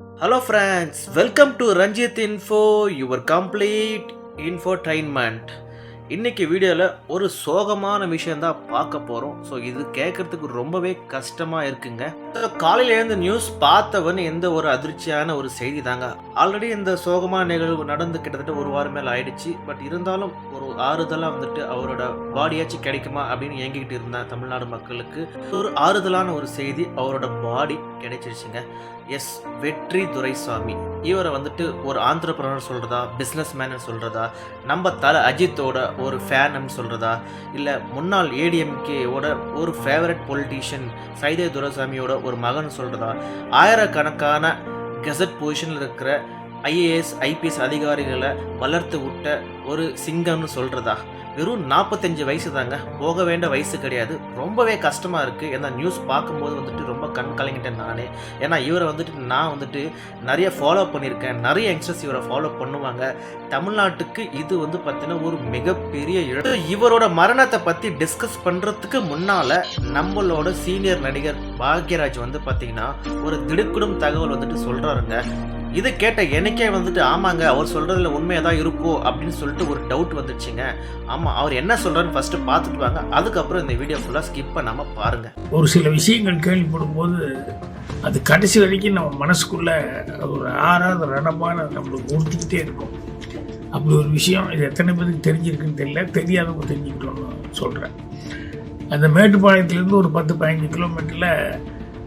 Hello friends, welcome to Ranjit Info, your complete infotainment. இன்னைக்கு வீடியோவில் ஒரு சோகமான விஷயந்தான் பார்க்க போகிறோம் ஸோ இது கேட்குறதுக்கு ரொம்பவே கஷ்டமாக இருக்குங்க. காலையில் காலையில எழுந்த நியூஸ் பார்த்தவன் எந்த ஒரு அதிர்ச்சியான ஒரு செய்தி தாங்க. ஆல்ரெடி இந்த சோகமான நிகழ்வு நடந்து கிட்டத்தட்ட ஒரு வாரம் மேலே ஆயிடுச்சு. பட் இருந்தாலும் ஒரு ஆறுதலாக வந்துட்டு அவரோட பாடியாச்சும் கிடைக்குமா அப்படின்னு ஏங்கிக்கிட்டு இருந்தேன் தமிழ்நாடு மக்களுக்கு ஒரு ஆறுதலான ஒரு செய்தி அவரோட பாடி கிடைச்சிருச்சுங்க. எஸ் வெற்றி துரைசாமி. இவரை வந்துட்டு ஒரு ஆந்திரப்பிரனர் சொல்கிறதா பிஸ்னஸ் மேன் சொல்கிறதா நம்ம தலை அஜித்தோட ஒரு ஃபேன்னு சொல்கிறதா இல்லை முன்னாள் ஏடிஎம்கேவோட ஒரு ஃபேவரட் பொலிட்டீஷியன் சைதே துரசாமியோட ஒரு மகன் சொல்கிறதா ஆயிரக்கணக்கான கெசட் பொசிஷனில் இருக்கிற ஐஏஎஸ் ஐபிஎஸ் அதிகாரிகளை வளர்த்து விட்ட ஒரு சிங்கம்னு சொல்கிறதா வெறும் நாற்பத்தஞ்சு வயசு தாங்க. போக வேண்டிய வயசு கிடையாது. ரொம்பவே கஷ்டமாக இருக்குது ஏன்னா நியூஸ் பார்க்கும்போது வந்துட்டு ரொம்ப கண் கலங்கிட்டேன் நானே. ஏன்னா இவரை வந்துட்டு நான் வந்துட்டு நிறைய ஃபாலோ பண்ணியிருக்கேன். நிறைய யங்ஸ்டர்ஸ் இவரை ஃபாலோ பண்ணுவாங்க. தமிழ்நாட்டுக்கு இது வந்து பார்த்தீங்கன்னா ஒரு மிகப்பெரிய இழப்பு. இவரோட மரணத்தை பற்றி டிஸ்கஸ் பண்ணுறதுக்கு முன்னால் நம்மளோட சீனியர் நடிகர் பாக்யராஜ் வந்து பார்த்தீங்கன்னா ஒரு திடுக்கிடும் தகவல் வந்துட்டு சொல்கிறாருங்க இதை கேட்ட எனக்கே வந்துட்டு ஆமாங்க அவர் சொல்கிறதுல உண்மையாக தான் இருக்கோ அப்படின்னு சொல்லிட்டு ஒரு டவுட் வந்துடுச்சுங்க ஆமாம் அவர் என்ன சொல்கிறாருன்னு ஃபஸ்ட்டு பார்த்துட்டு வாங்க. அதுக்கப்புறம் இந்த வீடியோ ஃபுல்லாக ஸ்கிப் பண்ணாமல் பாருங்கள் ஒரு சில விஷயங்கள் கேள்விப்படும் போது அது கடைசி வரைக்கும் நம்ம மனசுக்குள்ள ஒரு ஆறாத ரணமான நம்மளுக்கு உறுத்திக்கிட்டே இருக்கும். அப்படி ஒரு விஷயம் இது எத்தனை பேருக்கு தெரிஞ்சிருக்குன்னு தெரியல தெரியாதவங்க தெரிஞ்சுக்கிட்டோம்னு சொல்கிறேன் அந்த மேட்டுப்பாளையத்துலேருந்து ஒரு பத்து பதினஞ்சு கிலோமீட்டரில்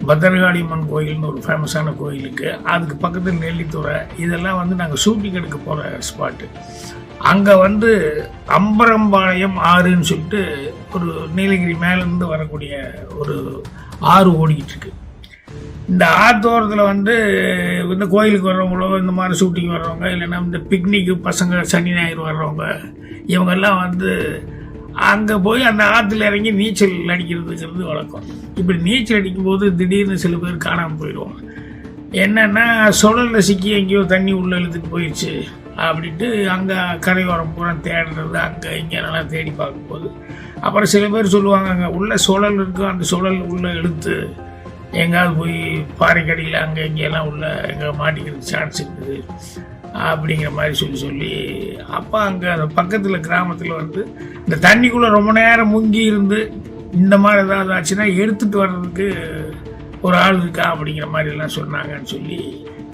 பத்திரகாளி அம்மன் கோயில்னு ஒரு ஃபேமஸான கோயிலுக்கு அதுக்கு பக்கத்தில் நெல்லித்துறை இதெல்லாம் வந்து நாங்கள் ஷூட்டிங் எடுக்க போகிற ஸ்பாட்டு அங்கே வந்து அம்பரம்பாளையம் ஆறுன்னு சொல்லிட்டு ஒரு நீலகிரி மேலேருந்து வரக்கூடிய ஒரு ஆறு ஓடிக்கிட்டு இருக்கு. இந்த ஆத்தோரத்தில் வந்து இந்த கோயிலுக்கு வர்றவங்களோ இந்த மாதிரி ஷூட்டிங் வர்றவங்க இல்லைன்னா இந்த பிக்னிக்கு பசங்க சனி ஞாயிறு வர்றவங்க இவங்கெல்லாம் வந்து அங்கே போய் அந்த ஆற்றுல இறங்கி நீச்சல் அடிக்கிறதுங்கிறது வழக்கம். இப்படி நீச்சல் அடிக்கும்போது திடீர்னு சில பேர் காணாமல் போயிடுவாங்க. என்னென்னா சுழலில் சிக்கி எங்கேயோ தண்ணி உள்ள இழுத்துட்டு போயிடுச்சு அப்படின்ட்டு அங்கே கரையோரம் பூரா தேடுறது அங்கே இங்கே நல்லா தேடி பார்க்கும்போது. அப்புறம் சில பேர் சொல்லுவாங்க அங்கே உள்ள சுழல் இருக்கும் அந்த சுழல் உள்ளே இழுத்து எங்கேயாவது போய் பாறைக்கடியில் அங்கே இங்கெல்லாம் உள்ள எங்கே மாட்டிக்கிறதுக்கு சான்ஸ் இருக்குது. அப்படிங்கிற மாதிரி சொல்லி சொல்லி அப்போ அங்கே அந்த பக்கத்தில் கிராமத்தில் வந்து இந்த தண்ணிக்குள்ளே ரொம்ப நேரம் முங்கி இருந்து இந்த மாதிரி ஏதாவது ஆச்சுன்னா எடுத்துகிட்டு வர்றதுக்கு ஒரு ஆள் இருக்கா அப்படிங்கிற மாதிரிலாம் சொன்னாங்கன்னு சொல்லி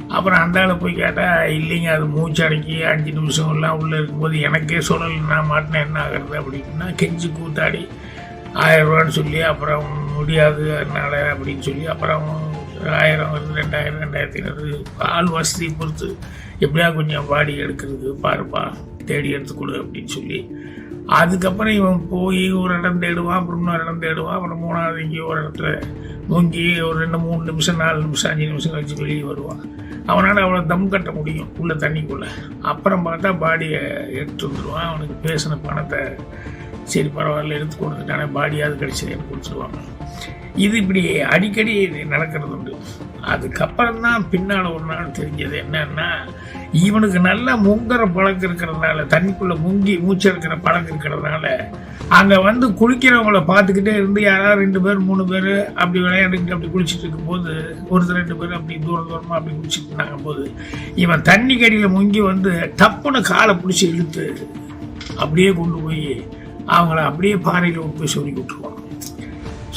அப்புறம் அந்த ஆளை போய் கேட்டால் இல்லைங்க அது மூச்சு அடக்கி அஞ்சு நிமிஷம் எல்லாம் உள்ளே இருக்கும்போது எனக்கே சொல்லலை நான் மாட்டினேன் என்ன ஆகிறது அப்படின்னா கெஞ்சி கூத்தாடி ஆயிரம் ரூபான்னு சொல்லி அப்புறம் முடியாது அதனால அப்படின்னு சொல்லி அப்புறம் ஆயிரம் வருது ரெண்டாயிரம் ரெண்டாயிரத்தி ஐநூறு ஆள் வசதியை பொறுத்து எப்படியா கொஞ்சம் பாடி எடுக்கிறதுக்கு பாருப்பா தேடி எடுத்து கொடு அப்படின்னு சொல்லி. அதுக்கப்புறம் இவன் போய் ஒரு இடம் தேடுவான் அப்புறம் இன்னொரு இடம் தேடுவான் அப்புறம் மூணாவது எங்கேயோ ஒரு இடத்துல மூங்கி ஒரு ரெண்டு மூணு நிமிஷம் நாலு நிமிஷம் அஞ்சு நிமிஷம் கழிச்சு வெளியே வருவான். அவனால் அவ்வளோ தம் கட்ட முடியும் உள்ள தண்ணிக்குள்ளே. அப்புறம் பார்த்தா பாடியை எடுத்து வந்துடுவான் அவனுக்கு பேசின பணத்தை சரி பரவாயில்ல எடுத்து கொடுத்துட்டானே பாடியாவது கிடச்சது எனக்கு கொடுத்துருவாங்க இது இப்படி அடிக்கடி நடக்கிறது உண்டு. அதுக்கப்புறம் தான் பின்னால் ஒரு நாள் தெரிஞ்சது என்னன்னா இவனுக்கு நல்லா முங்குற பழக்கம் இருக்கிறதுனால தண்ணிக்குள்ளே முங்கி மூச்செடுக்கிற பழக்கம் இருக்கிறதுனால அங்கே வந்து குளிக்கிறவங்கள பார்த்துக்கிட்டே இருந்து யாராவது ரெண்டு பேர் மூணு பேர் அப்படி விளையாண்டுக்கிட்டு அப்படி குளிச்சுட்டு இருக்கும்போது ஒருத்தர் ரெண்டு பேர் அப்படி தூரம் தூரமாக அப்படி குளிச்சுட்டு இருந்தாங்க போது இவன் தண்ணி கடியில் முங்கி வந்து டப்புன்னு காலை பிடிச்சி இழுத்து அப்படியே கொண்டு போய் அவங்கள அப்படியே பாறையில் போய் சொல்லி விட்டுருவான்.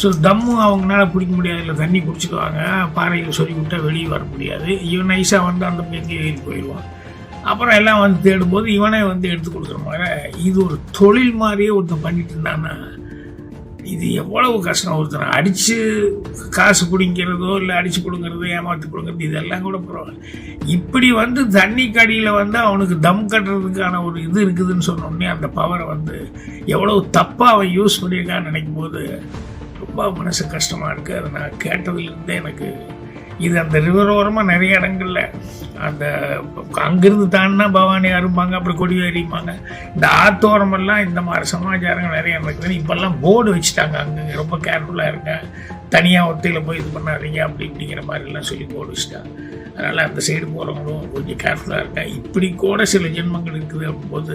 ஸோ தம்மு அவங்களால பிடிக்க முடியாது இல்லை தண்ணி குடிச்சிடுவாங்க பாறையில் சொல்லி விட்டா வெளியே வர முடியாது. இவன் நைஸாக வந்து அந்த பெஞ்சு ஏறி போயிடுவான். அப்புறம் எல்லாம் வந்து தேடும்போது இவனே வந்து எடுத்து கொடுக்குற மாதிரி இது ஒரு தொழில் மாதிரியே ஒருத்தன் பண்ணிட்டு இருந்தான்னா இது எவ்வளவு கஷ்டம். ஒருத்தன் அடித்து காசு பிடிங்கிறதோ இல்லை அடித்து கொடுங்கிறதோ ஏமாற்றி கொடுங்கிறது இதெல்லாம் கூட பரவாயில்ல. இப்படி வந்து தண்ணி கடியில் வந்து அவனுக்கு தம் கட்டுறதுக்கான ஒரு இது இருக்குதுன்னு சொன்னோடனே அந்த பவரை வந்து எவ்வளவு தப்பாக அவன் யூஸ் பண்ணியிருக்கான்னு நினைக்கும் போது ரொம்ப மனசு கஷ்டமாக இருக்குது அதை நான் கேட்டதுலேருந்தே எனக்கு இது அந்த ரிவரோரமாக நிறைய இடங்கள்ல அந்த அங்கிருந்து தாண்டினா பவானி அரும்பாங்க அப்புறம் கொடி ஏறிப்பாங்க இந்த ஆத்தோரமெல்லாம் இந்த மாதிரி சமாச்சாரங்கள் நிறைய நடக்குது. இப்போல்லாம் போர்டு வச்சுட்டாங்க அங்கே ரொம்ப கேர்ஃபுல்லாக இருங்க. தனியாக ஒத்தையில் போய் இது பண்ணாதீங்க அப்படி இப்படிங்கிற மாதிரிலாம் சொல்லி போர்டு வச்சுட்டாங்க. அதனால் அந்த சைடு போகிறவங்களும் கொஞ்சம் கேர்ஃபுல்லாக இருங்க. இப்படி கூட சில ஜென்மங்கள் இருக்குது அப்படிம்போது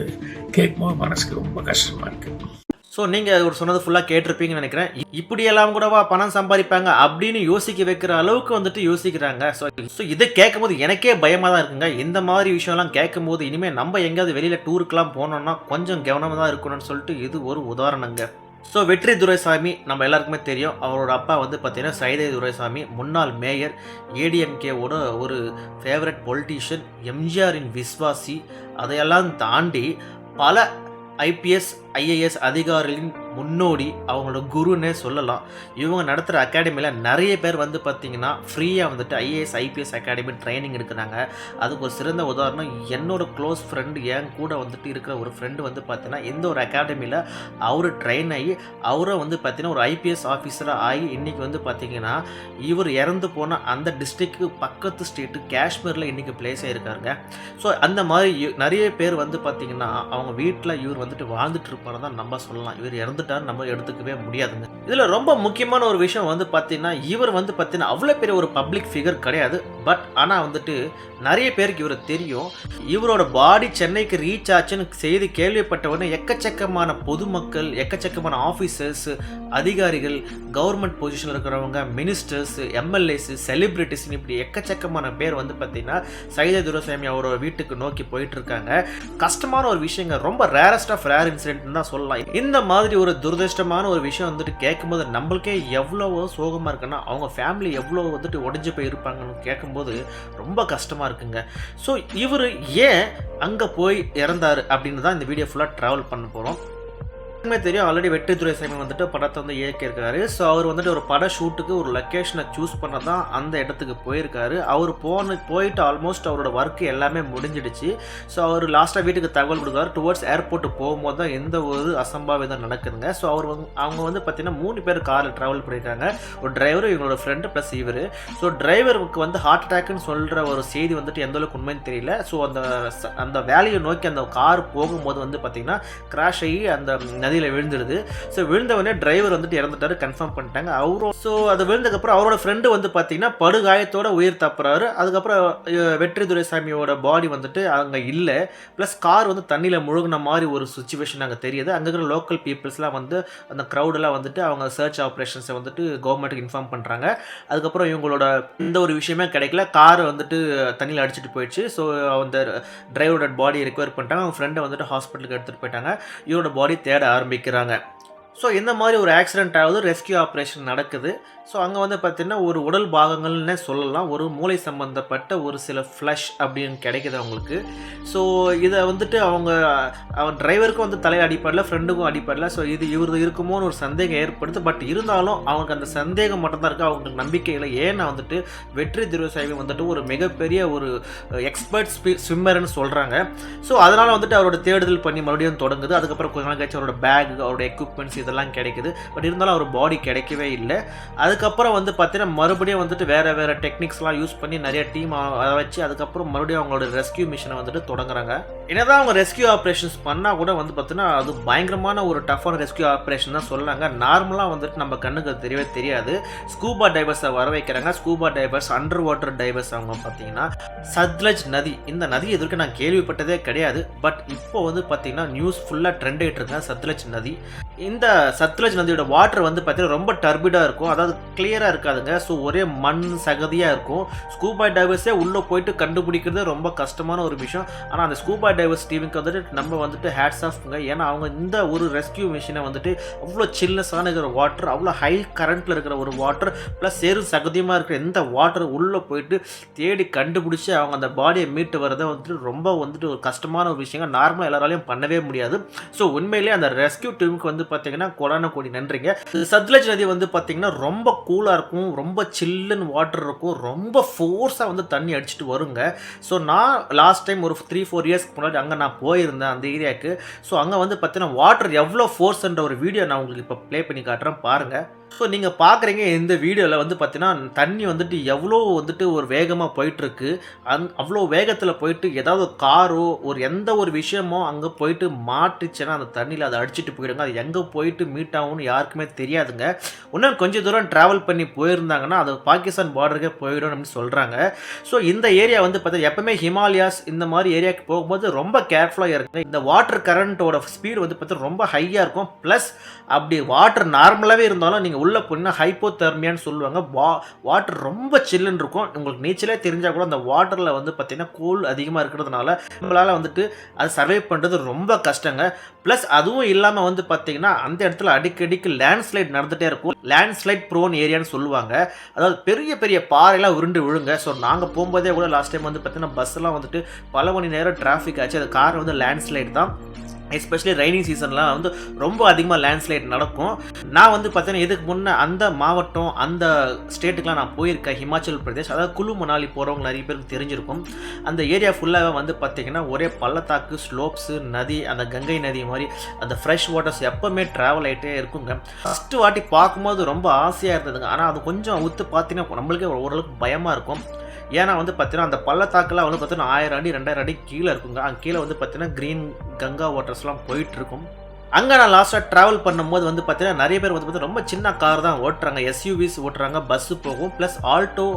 கேட்கும்போது மனசுக்கு ரொம்ப கஷ்டமாக இருக்குது ஸோ நீங்கள் ஒரு சொன்னது ஃபுல்லாக கேட்டிருப்பீங்கன்னு நினைக்கிறேன். இப்படியெல்லாம் கூடவா பணம் சம்பாதிப்பாங்க அப்படின்னு யோசிக்க வைக்கிற அளவுக்கு வந்துட்டு யோசிக்கிறாங்க. ஸோ ஸோ இதை கேட்கும்போது எனக்கே பயமாக தான் இருக்குங்க. இந்த மாதிரி விஷயம்லாம் கேட்கும்போது இனிமேல் நம்ம எங்கேயாவது வெளியில் டூருக்கெலாம் போனோம்னா கொஞ்சம் கவனமாக தான் இருக்கணும்னு சொல்லிட்டு இது ஒரு உதாரணங்க. ஸோ வெற்றி துரைசாமி நம்ம எல்லாருக்குமே தெரியும். அவரோட அப்பா வந்து பார்த்தீங்கன்னா சைதை துரைசாமி முன்னாள் மேயர் ஏடிஎம்கேவோட ஒரு ஃபேவரட் பொலிட்டீஷியன் எம்ஜிஆரின் விஸ்வாசி அதையெல்லாம் தாண்டி பல ஐபிஎஸ் ஐஏஎஸ் அதிகாரிகளின் முன்னோடி அவங்களோட குருன்னே சொல்லலாம். இவங்க நடத்துகிற அகாடமியில் நிறைய பேர் வந்து பார்த்தீங்கன்னா ஃப்ரீயாக வந்துட்டு ஐஏஎஸ் ஐபிஎஸ் அகாடமி ட்ரைனிங் எடுக்கிறாங்க. அதுக்கு ஒரு சிறந்த உதாரணம் என்னோட க்ளோஸ் ஃப்ரெண்டு என் கூட வந்துட்டு இருக்கிற ஒரு ஃப்ரெண்டு வந்து பார்த்தீங்கன்னா இந்த ஒரு அகாடமியில் அவர் ட்ரெயின் ஆகி அவரை வந்து பார்த்திங்கன்னா ஒரு ஐபிஎஸ் ஆஃபீஸராக ஆகி இன்றைக்கி வந்து பார்த்தீங்கன்னா இவர் இறந்து போன அந்த டிஸ்ட்ரிக்ட்டுக்கு பக்கத்து ஸ்டேட்டு காஷ்மீரில் இன்றைக்கி பிளேஸ் ஆகிருக்காருங்க ஸோ அந்த மாதிரி நிறைய பேர் வந்து பார்த்திங்கன்னா அவங்க வீட்டில் இவர் வந்துட்டு வாழ்ந்துட்டு இருப்பாரு தான் நம்ம சொல்லலாம். இவர் இறந்துட்டார் நம்ம எடுத்துக்கவே முடியாதுங்க. இதில் ரொம்ப முக்கியமான ஒரு விஷயம் வந்து பார்த்தீங்கன்னா இவர் வந்து பார்த்தீங்கன்னா அவ்வளோ பெரிய ஒரு பப்ளிக் ஃபிகர் கிடையாது. பட் ஆனால் வந்துட்டு நிறைய பேருக்கு இவர் தெரியும். இவரோட பாடி சென்னைக்கு ரீச் ஆச்சுன்னு செய்தி கேள்விப்பட்டவுடனே எக்கச்சக்கமான பொதுமக்கள் எக்கச்சக்கமான ஆஃபீஸர்ஸ் அதிகாரிகள் கவர்மெண்ட் பொசிஷனில் இருக்கிறவங்க மினிஸ்டர்ஸ் எம்எல்ஏஸ் செலிப்ரிட்டிஸ்னு இப்படி எக்கச்சக்கமான பேர் வந்து பார்த்தீங்கன்னா சைதை துரசாமி அவரோட வீட்டுக்கு நோக்கி போயிட்டு இருக்காங்க. கஷ்டமான ஒரு விஷயங்க. ரொம்ப ரேரஸ்ட் ஆஃப் ரேர் இன்சிடென்ட் தான் சொல்லலாம். இந்த மாதிரி ஒரு துரதிருஷ்டமான ஒரு விஷயம் வந்துட்டு கேட்கும்போது நம்மளுக்கே எவ்வளோ சோகமாக இருக்குன்னா அவங்க ஃபேமிலி எவ்வளோ வந்துட்டு உடஞ்சி போயிருப்பாங்கன்னு கேட்கும்போது ரொம்ப கஷ்டமாக இருக்குங்க. ஸோ இவர் ஏன் அங்கே போய் இறந்தாரு அப்படின்னு தான் இந்த வீடியோ ஃபுல்லாக ட்ராவல் பண்ண போகிறோம் எல்லாருக்குமே தெரியும். ஆல்ரெடி வெற்றி துரைசாமி வந்துட்டு படத்தை வந்து இயக்கியிருக்காரு. ஸோ அவர் வந்துட்டு ஒரு பட ஷூட்டுக்கு ஒரு லொக்கேஷனை சூஸ் பண்ண தான் அந்த இடத்துக்கு போயிருக்காரு. அவர் போன போயிட்டு ஆல்மோஸ்ட் அவரோட ஒர்க் எல்லாமே முடிஞ்சிடுச்சு. ஸோ அவர் லாஸ்ட்டாக வீட்டுக்கு தகவல் கொடுக்குறாரு. டுவர்ட்ஸ் ஏர்போர்ட் போகும்போது தான் எந்த ஒரு அசம்பாவிதம் நடக்குதுங்க. ஸோ அவர் வந்து அவங்க வந்து பார்த்தீங்கன்னா மூணு பேர் காரில் ட்ராவல் பண்ணியிருக்காங்க. ஒரு டிரைவர் இவங்களோட ஃப்ரெண்டு ப்ளஸ் இவர். ஸோ டிரைவருக்கு வந்து ஹார்ட் அட்டாக்னு சொல்கிற ஒரு செய்தி வந்துட்டு எந்த அளவுக்கு உண்மைன்னு தெரியல. ஸோ அந்த அந்த வேலையை நோக்கி அந்த கார் போகும்போது வந்து பார்த்தீங்கன்னா கிராஷ் ஆகி அந்த நதி நதியில் விழுந்துடுது ஸோ விழுந்தவொடனே டிரைவர் வந்துட்டு இறந்துட்டாரு கன்ஃபார்ம் பண்ணிட்டாங்க. அவரும் ஸோ அது விழுந்ததுக்கப்புறம் அவரோட ஃப்ரெண்டு வந்து பார்த்தீங்கன்னா படுகாயத்தோட உயிர் தப்புறாரு. அதுக்கப்புறம் வெற்றி துரைசாமியோட பாடி வந்துட்டு அங்கே இல்லை. ப்ளஸ் கார் வந்து தண்ணியில் முழுகின மாதிரி ஒரு சுச்சுவேஷன் அங்கே தெரியுது. அங்கே இருக்கிற லோக்கல் பீப்புள்ஸ்லாம் வந்து அந்த க்ரௌடெல்லாம் வந்துட்டு அவங்க சர்ச் ஆப்ரேஷன்ஸை வந்துட்டு கவர்மெண்ட்டுக்கு இன்ஃபார்ம் பண்ணுறாங்க அதுக்கப்புறம் இவங்களோட எந்த ஒரு விஷயமே கிடைக்கல. கார் வந்துட்டு தண்ணியில் அடிச்சிட்டு போயிடுச்சு. ஸோ அந்த டிரைவரோட பாடி ரெக்வயர் பண்ணிட்டாங்க. அவங்க ஃப்ரெண்டை வந்துட்டு ஹாஸ்பிட்டலுக்கு எடுத்துகிட்டு போயிட்டாங்க. இவரோட பாடி தேட ஆரம்பிக்கிறாங்க. ஸோ இந்த மாதிரி ஒரு ஆக்சிடென்ட் ஆகுது? ரெஸ்கியூ ஆப்ரேஷன் நடக்குது. ஸோ அங்கே வந்து பார்த்தீங்கன்னா ஒரு உடல் பாகங்கள்னே சொல்லலாம். ஒரு மூளை சம்மந்தப்பட்ட ஒரு சில ஃப்ளஷ் அப்படின்னு கிடைக்கிது அவங்களுக்கு. ஸோ இதை வந்துட்டு அவங்க அவன் டிரைவருக்கும் வந்து தலையில் அடிப்படல ஃப்ரெண்டுக்கும் அடிப்படல. ஸோ இது இவர் இருக்குமோன்னு ஒரு சந்தேகம் ஏற்படுது. பட் இருந்தாலும் அவங்களுக்கு அந்த சந்தேகம் மட்டும்தான் இருக்குது அவங்களுக்கு நம்பிக்கை இல்லை. ஏன்னா வந்துட்டு வெற்றி திருவசாமி வந்துட்டு ஒரு மிகப்பெரிய ஒரு எக்ஸ்பர்ட் ஸ்விம்மர்னு சொல்கிறாங்க ஸோ அதனால் வந்துட்டு அவரோட தேடுதல் பண்ணி மறுபடியும் தொடங்குது. அதுக்கப்புறம் கொஞ்ச நாள் கழிச்சு அவரோட பேக் அவரோட எக்யூப்மெண்ட்ஸ் இதெல்லாம் கிடைக்குது. பட் இருந்தாலும் அவர் பாடி கிடைக்கவே இல்லை. அதுக்கப்புறம் வந்து பார்த்தீங்கன்னா மறுபடியும் வந்துட்டு வேறு வேறு டெக்னிக்ஸ்லாம் யூஸ் பண்ணி நிறைய டீம் அதை வச்சு அதுக்கப்புறம் மறுபடியும் அவங்களோட ரெஸ்கியூ மிஷனை வந்துட்டு தொடங்குறாங்க. என்னதான் அவங்க ரெஸ்கியூ ஆப்ரேஷன்ஸ் பண்ணால் கூட வந்து பார்த்தீங்கன்னா அது பயங்கரமான ஒரு டஃப்பான ரெஸ்கியூ ஆப்ரேஷன் தான் சொல்லாங்க நார்மலாக வந்துட்டு நம்ம கண்ணுக்கு தெரியவே தெரியாது. ஸ்கூபா டைவர்ஸை வர வைக்கிறாங்க. Scuba divers under water divers அவங்க பார்த்தீங்கன்னா சத்லஜ் நதி. இந்த நதி எதிர்க்க நான் கேள்விப்பட்டதே கிடையாது. பட் இப்போ வந்து பார்த்தீங்கன்னா நியூஸ் ஃபுல்லாக ட்ரெண்ட் ஆகிட்டு சத்லஜ் நதி. இந்த சத்லஜ் நதியோட வாட்டர் வந்து பார்த்தீங்கன்னா ரொம்ப டர்பிடாக இருக்கும். அதாவது கிளியராக இருக்காதுங்க. ஸோ ஒரே மண் சகதியாக இருக்கும். ஸ்கூபா டைவர்ஸே உள்ளே போயிட்டு கண்டுபிடிக்கிறது ரொம்ப கஷ்டமான ஒரு விஷயம். ஆனால் அந்த ஸ்கூபா டைவர்ஸ் டீமுக்கு வந்துட்டு நம்ம வந்துட்டு ஹேட்ஸ் ஆஃப்ங்க ஏன்னா அவங்க இந்த ஒரு ரெஸ்கியூ மிஷினை வந்துட்டு அவ்வளோ சில்னஸான இருக்கிற வாட்டர் அவ்வளோ ஹை கரண்ட்டில் இருக்கிற ஒரு வாட்டர் ப்ளஸ் சேரும் சகதியமாக இருக்கிற எந்த வாட்டர் உள்ளே போயிட்டு தேடி கண்டுபிடிச்சி அவங்க அந்த பாடியை மீட்டு வரதை வந்துட்டு ரொம்ப வந்துட்டு ஒரு கஷ்டமான ஒரு விஷயங்க. நார்மலாக எல்லாராலையும் பண்ணவே முடியாது. ஸோ உண்மையிலேயே அந்த ரெஸ்கியூ டீமுக்கு வந்து பார்த்தீங்கன்னா கொடான கோடி நன்றிங்க. சத்லஜ் நதி வந்து பார்த்தீங்கன்னா ரொம்ப கூலாக இருக்கும். ரொம்ப சில்லுன்னு வாட்டர் இருக்கும். ரொம்ப ஃபோர்ஸாக வந்து தண்ணி அடிச்சுட்டு வருங்க. ஸோ நான் லாஸ்ட் டைம் ஒரு த்ரீ ஃபோர் இயர்ஸ்க்கு முன்னாடி அங்கே நான் போயிருந்தேன் அந்த ஏரியாவுக்கு. ஸோ அங்கே வந்து பார்த்தீங்கன்னா வாட்டர் எவ்வளோ ஃபோர்ஸ்ன்ற ஒரு வீடியோ நான் உங்களுக்கு இப்போ ப்ளே பண்ணி காட்டுறேன். பாருங்கள் ஸோ நீங்கள் பார்க்குறீங்க இந்த வீடியோவில் வந்து பார்த்தீங்கன்னா தண்ணி வந்துட்டு எவ்வளோ வந்துட்டு ஒரு வேகமாக போயிட்டுருக்கு. அந் அவ்வளோ வேகத்தில் போயிட்டு ஏதாவது காரோ ஒரு எந்த ஒரு விஷயமோ அங்கே போயிட்டு மாட்டுச்சுன்னா அந்த தண்ணியில் அதை அடிச்சிட்டு போயிடுங்க. அது எங்கே போயிட்டு மீட் ஆகும்னு யாருக்குமே தெரியாதுங்க. இன்னும் கொஞ்சம் தூரம் ட்ராவல் பண்ணி போயிருந்தாங்கன்னா அது பாகிஸ்தான் பார்டருக்கே போயிடும் அப்படின்னு சொல்கிறாங்க ஸோ இந்த ஏரியா வந்து பார்த்தீங்கன்னா எப்பவுமே ஹிமாலயாஸ் இந்த மாதிரி ஏரியாவுக்கு போகும்போது ரொம்ப கேர்ஃபுல்லாக இருக்குங்க இந்த வாட்டர் கரண்ட்டோட ஸ்பீடு வந்து பார்த்தீங்கன்னா ரொம்ப ஹையாக இருக்கும். ப்ளஸ் அப்படி வாட்டர் நார்மலாகவே இருந்தாலும் நீங்கள் உள்ளே போனீங்கன்னா ஹைப்போதெர்மியான்னு சொல்லுவாங்க. வா வாட்டர் ரொம்ப சில்லுன்னு இருக்கும். உங்களுக்கு நீச்சலே தெரிஞ்சால் கூட அந்த வாட்டரில் வந்து பார்த்தீங்கன்னா கூல் அதிகமாக இருக்கிறதுனால நம்மளால் வந்துட்டு அது சர்வே பண்ணுறது ரொம்ப கஷ்டங்க. ப்ளஸ் அதுவும் இல்லாமல் வந்து பார்த்தீங்கன்னா அந்த இடத்துல அடிக்கடிக்கு லேண்ட்ஸ்லைட் நடந்துகிட்டே இருக்கும். லேண்ட்ஸ்லைட் ப்ரோன் ஏரியான்னு சொல்லுவாங்க. அதாவது பெரிய பெரிய பாறைலாம் உருண்டு விழுங்க. ஸோ நாங்கள் போகும்போதே கூட லாஸ்ட் டைம் வந்து பார்த்தீங்கன்னா பஸ்ஸெல்லாம் வந்துட்டு பல மணி நேரம் டிராஃபிக் ஆச்சு. அது கார் வந்து லேண்ட்ஸ்லைட் தான். எஸ்பெஷலி ரைனிங் சீசன்லாம் வந்து ரொம்ப அதிகமாக லேண்ட்ஸ்லைட் நடக்கும். நான் வந்து பார்த்தீங்கன்னா இதுக்கு முன்னே அந்த மாவட்டம் அந்த ஸ்டேட்டுக்குலாம் நான் போயிருக்கேன். ஹிமாச்சல் பிரதேஷ் அதாவது குழு மணாலி போகிறவங்க நிறைய பேருக்கு தெரிஞ்சிருக்கும். அந்த ஏரியா ஃபுல்லாகவே வந்து பார்த்தீங்கன்னா ஒரே பள்ளத்தாக்கு ஸ்லோப்ஸு நதி அந்த கங்கை நதி மாதிரி அந்த ஃப்ரெஷ் வாட்டர்ஸ் எப்போவுமே ட்ராவல் ஆகிட்டே இருக்குங்க. ஃபஸ்ட்டு வாட்டி பார்க்கும்போது ரொம்ப ஆசையாக இருந்ததுங்க. ஆனால் அது கொஞ்சம் உத்து பார்த்தீங்கன்னா நம்மளுக்கே ஓரளவுக்கு பயமாக இருக்கும். ஏன்னா வந்து பார்த்தீங்கன்னா அந்த பள்ளத்தாக்கெல்லாம் வந்து பார்த்தீங்கன்னா ஆயிரம் அடி ரெண்டாயிரம் அடி கீழே இருக்குங்க. அங்கே கீழே வந்து பார்த்தீங்கன்னா க்ரீன் கங்கா வாட்டர்ஸ்லாம் போயிட்டு இருக்கும். அங்கே நான் லாஸ்ட்டாக ட்ராவல் பண்ணும்போது வந்து பார்த்தீங்கன்னா நிறைய பேர் வந்து பார்த்தீங்கன்னா ரொம்ப சின்ன கார் தான் ஓட்டுறாங்க. எஸ்யூவிஸ் ஓட்டுறாங்க பஸ்ஸு போகும் ப்ளஸ் ஆல்டோ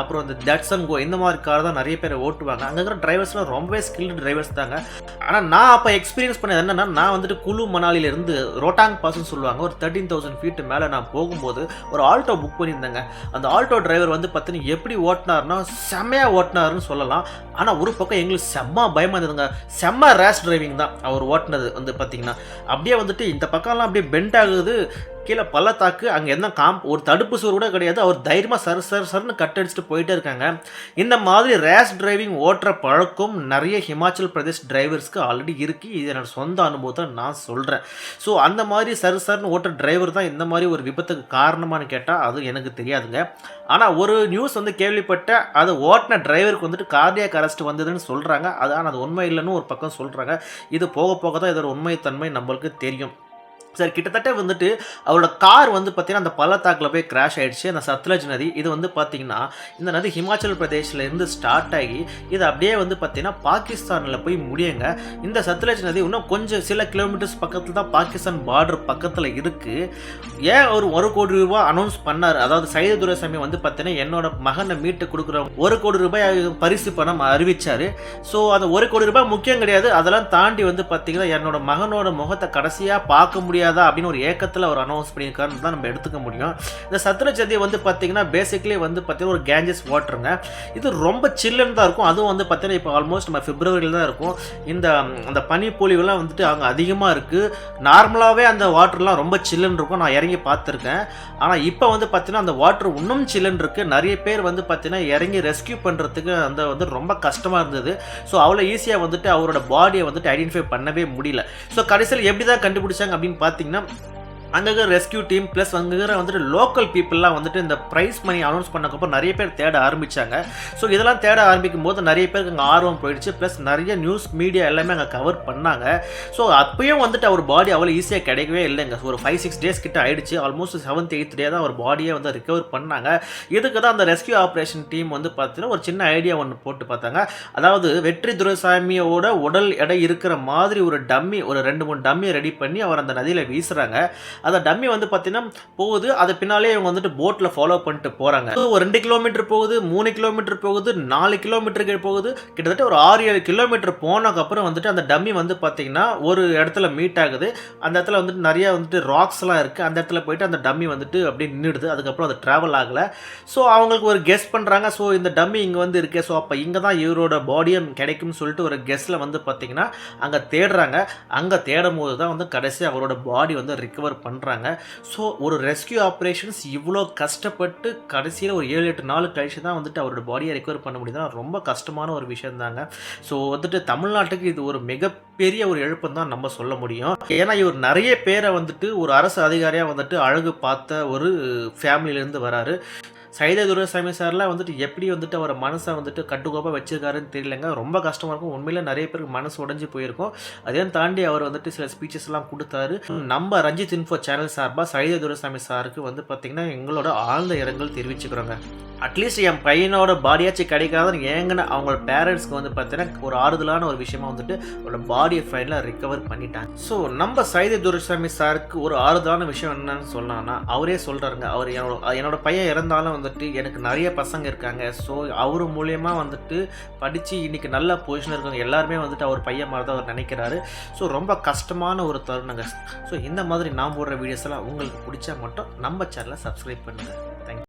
அப்புறம் இந்த டட்சன் கோ இந்த மாதிரி கார் தான் நிறைய பேர் ஓட்டுவாங்க. அங்கே இருக்கிற டிரைவர்ஸ்லாம் ரொம்பவே ஸ்கில்டு டிரைவர்ஸ் தாங்க. ஆனால் நான் அப்போ எக்ஸ்பீரியன்ஸ் பண்ணது என்னென்னா நான் வந்துட்டு குழு மணாலியிலேருந்து ரோட்டாங் பாஸ்ன்னு சொல்லுவாங்க. ஒரு தேர்ட்டீன் தௌசண்ட் ஃபீட்டு மேலே நான் போகும்போது ஒரு ஆல்டோ புக் பண்ணியிருந்தேங்க. அந்த ஆல்டோ டிரைவர் வந்து பார்த்தீங்கன்னா எப்படி ஓட்டினார்னா செம்மையாக ஓட்டினாருன்னு சொல்லலாம். ஆனால் ஒரு பக்கம் எங்களுக்கு செம்ம பயமாக இருந்ததுங்க. செம்ம ரேஷ் டிரைவிங் தான் அவர் ஓட்டினது வந்து பார்த்தீங்கன்னா அப்படியே வந்துட்டு இந்த பக்கம்லாம் அப்படியே பெண்ட் ஆகுது. கீழே பள்ளத்தாக்கு அங்கே என்ன காம்ப் ஒரு தடுப்பு சுவர் கூட கிடையாது. அவர் தைரியமாக சர் சர் சர்னு கட் அடிச்சுட்டு போயிட்டே இருக்காங்க. இந்த மாதிரி ரேஷ் டிரைவிங் ஓட்டுற பழக்கம் நிறைய ஹிமாச்சல் பிரதேஷ் டிரைவர்ஸ்க்கு ஆல்ரெடி இருக்குது இது என்னோட சொந்த அனுபவத்தை நான் சொல்கிறேன் ஸோ அந்த மாதிரி சர் சர்னு ஓட்டுற டிரைவர் தான் இந்த மாதிரி ஒரு விபத்துக்கு காரணமானு கேட்டால் அது எனக்கு தெரியாதுங்க. ஆனால் ஒரு நியூஸ் வந்து கேள்விப்பட்ட அது ஓட்டின டிரைவருக்கு வந்துட்டு கார்டியாக அரெஸ்ட் வந்ததுன்னு சொல்கிறாங்க அது ஆனால் அது உண்மை இல்லைன்னு ஒரு பக்கம் சொல்கிறாங்க இது போக போக தான் இதோட உண்மைத்தன்மை நம்மளுக்கு தெரியும். சரி கிட்டத்தட்ட வந்துட்டு அவரோட கார் வந்து பார்த்தீங்கன்னா அந்த பள்ளத்தாக்கில் போய் கிராஷ் ஆகிடுச்சு அந்த சத்லஜ் நதி இது வந்து பார்த்தீங்கன்னா இந்த நதி ஹிமாச்சல் பிரதேஷ்லேருந்து ஸ்டார்ட் ஆகி இது அப்படியே வந்து பார்த்தீங்கன்னா பாகிஸ்தானில் போய் முடியுங்க. இந்த சத்லஜ் நதி இன்னும் கொஞ்சம் சில கிலோமீட்டர்ஸ் பக்கத்தில் தான் பாகிஸ்தான் பார்டர் பக்கத்தில் இருக்குது ஏன் ஒரு ஒரு கோடி ரூபாய் அனௌன்ஸ் பண்ணார்? அதாவது சைத துரைசாமி வந்து பார்த்தீங்கன்னா என்னோட மகனை மீட்டு கொடுக்குற ஒரு கோடி ரூபாய் பரிசு பணம் அறிவிச்சார். ஸோ அந்த ஒரு கோடி ரூபாய் முக்கியம் கிடையாது. அதெல்லாம் தாண்டி வந்து பார்த்தீங்கன்னா என்னோட மகனோட முகத்தை கடைசியாக பார்க்க முடியாது. அப்படின்னு ஒரு ஏக்கத்தில் அவர் அனௌன்ஸ் பண்ணியிருக்காருன்னு தான் நம்ம எடுத்துக்க முடியும். இந்த சத்லஜ் நதி வந்து பார்த்தீங்கன்னா பேசிக்லி வந்து பார்த்தீங்கன்னா ஒரு கேஞ்சஸ் வாட்டருங்க இது ரொம்ப சில்லுன்னு தான் இருக்கும். அதுவும் வந்து பார்த்தீங்கன்னா இப்போ ஆல்மோஸ்ட் நம்ம பிப்ரவரியில் தான் இருக்கும். இந்த அந்த பனி பொழிவுலாம் வந்துட்டு அங்கே அதிகமாக இருக்குது நார்மலாகவே அந்த வாட்டர்லாம் ரொம்ப சில்லுன்னு இருக்கும். நான் இறங்கி பார்த்துருக்கேன். ஆனால் இப்போ வந்து பார்த்தீங்கன்னா அந்த வாட்டர் இன்னும் சில்லுன்னு இருக்குது நிறைய பேர் வந்து பார்த்தீங்கன்னா இறங்கி ரெஸ்கியூ பண்ணுறதுக்கு அந்த வந்து ரொம்ப கஷ்டமாக இருந்தது. ஸோ அவ்வளோ ஈஸியாக வந்துட்டு அவரோட பாடியை வந்துட்டு ஐடென்டிஃபை பண்ணவே முடியல. ஸோ கடைசியில் எப்படி தான் கண்டுபிடிச்சாங்க அப்படின்னு பார்த்தீங்கன்னா ติงนัม அங்கே இருக்கிற ரெஸ்கியூ டீம் ப்ளஸ் அங்கே இருக்கிற வந்துட்டு லோக்கல் பீப்புளெலாம் வந்துட்டு இந்த ப்ரைஸ் மணி அனௌன்ஸ் பண்ணக்கப்புறம் நிறைய பேர் தேட ஆரம்பித்தாங்க ஸோ இதெல்லாம் தேட ஆரம்பிக்கும் போது நிறைய பேருக்கு அங்கே ஆர்வம் போயிடுச்சு. ப்ளஸ் நிறைய நியூஸ் மீடியா எல்லாமே அங்கே கவர் பண்ணாங்க. ஸோ அப்பயும் வந்துட்டு அவர் பாடி அவ்வளோ ஈஸியாக கிடைக்கவே இல்லைங்க. ஒரு ஃபைவ் சிக்ஸ் டேஸ் கிட்ட ஆயிடுச்சு. ஆல்மோஸ்ட் செவன்த் எயித் டே தான் அவர் பாடியை வந்து ரிகவர் பண்ணாங்க. இதுக்கு தான் அந்த ரெஸ்கியூ ஆப்ரேஷன் டீம் வந்து பார்த்தீங்கன்னா ஒரு சின்ன ஐடியா ஒன்று போட்டு பார்த்தாங்க. அதாவது வெற்றி துரைசாமியோட உடல் எடை இருக்கிற மாதிரி ஒரு டம்மி ஒரு ரெண்டு மூணு டம்மியை ரெடி பண்ணி அவர் அந்த நதியில் வீசுகிறாங்க அந்த டம்மி வந்து பார்த்தீங்கன்னா போகுது. அது பின்னாலே இவங்க வந்துட்டு போட்டில் ஃபாலோ பண்ணிட்டு போகிறாங்க ஒரு ரெண்டு கிலோமீட்டர் போகுது மூணு கிலோமீட்டர் போகுது நாலு கிலோமீட்டருக்கு போகுது. கிட்டத்தட்ட ஒரு ஆறு ஏழு கிலோமீட்டர் போனதுக்கப்புறம் வந்துட்டு அந்த டம்மி வந்து பார்த்தீங்கன்னா ஒரு இடத்துல மீட் ஆகுது. அந்த இடத்துல வந்துட்டு நிறைய வந்துட்டு ராக்ஸ்லாம் இருக்குது அந்த இடத்துல போயிட்டு அந்த டம்மி வந்துட்டு அப்படியே நின்றுடுது அதுக்கப்புறம் அது ட்ராவல் ஆகலை. ஸோ அவங்களுக்கு ஒரு கெஸ் பண்ணுறாங்க ஸோ இந்த டம்மி இங்கே வந்து இருக்கே. ஸோ அப்போ இங்கே தான் இவரோட பாடியும் கிடைக்கும்னு சொல்லிட்டு ஒரு கெஸ்ட்டில் வந்து பார்த்தீங்கன்னா அங்கே தேடுறாங்க. அங்கே தேடும் போது தான் வந்து கடைசி அவரோட பாடி வந்து ரிகவர் பண்ணுறாங்க ஸோ ஒரு ரெஸ்கியூ ஆப்ரேஷன்ஸ் இவ்வளோ கஷ்டப்பட்டு கடைசியில் ஒரு ஏழு எட்டு நாள் கழிச்சு தான் வந்துட்டு அவரோட பாடியை ரெக்கவர் பண்ண முடியுதுன்னா ரொம்ப கஷ்டமான ஒரு விஷயம் தாங்க. ஸோ வந்துட்டு தமிழ்நாட்டுக்கு இது ஒரு மிகப்பெரிய ஒரு இழப்புன்னு தான் நம்ம சொல்ல முடியும். ஏன்னா இவர் நிறைய பேரை வந்துட்டு ஒரு அரசு அதிகாரியாக வந்துட்டு அழகு பார்த்த ஒரு ஃபேமிலியிலேருந்து வராரு. சைத துரைசாமி சார்லாம் வந்துட்டு எப்படி வந்துட்டு அவர் மனசை வந்துட்டு கட்டுக்கோப்பாக வச்சிருக்காருன்னு தெரியலங்க. ரொம்ப கஷ்டமாக இருக்கும். உண்மையில் நிறைய பேருக்கு மனசு உடஞ்சி போயிருக்கும். அதையும் தாண்டி அவர் வந்துட்டு சில ஸ்பீச்சஸ்லாம் கொடுத்தாரு. நம்ம ரஞ்சித் இன்ஃபோ சேனல் சார்பாக சைத துரைசாமி சாருக்கு வந்து பார்த்திங்கன்னா எங்களோட ஆழ்ந்த இரங்கல் தெரிவிச்சுக்கிறோங்க. அட்லீஸ்ட் என் பையனோட பாடியாச்சும் கிடைக்காதுன்னு ஏங்கன்னு அவங்களோட பேரண்ட்ஸ்க்கு வந்து பார்த்தீங்கன்னா ஒரு ஆறுதலான ஒரு விஷயமா வந்துட்டு அவரோட பாடியை ஃபைனலாக ரிகவர் பண்ணிட்டாங்க. ஸோ நம்ம சைதை துரைசாமி சாருக்கு ஒரு ஆறுதலான விஷயம் என்னன்னு சொன்னான்னா அவரே சொல்கிறாருங்க அவர் என்னோட என்னோட பையன் இறந்தாலும் வந்து வந்துட்டு எனக்கு நிறைய பசங்க இருக்காங்க. ஸோ அவர் மூலயமா வந்துட்டு படித்து இன்னைக்கு நல்ல பொசிஷனில் இருக்காங்க எல்லாருமே வந்துட்டு அவர் பையன் மாதிரி தான் அவர் நினைக்கிறாரு. ஸோ ரொம்ப கஷ்டமான ஒரு தருணங்க. ஸோ இந்த மாதிரி நான் போடுற வீடியோஸ் எல்லாம் உங்களுக்கு பிடிச்சா மட்டும் நம்ம சேனலை சப்ஸ்கிரைப் பண்ணுங்கள் தேங்க்யூ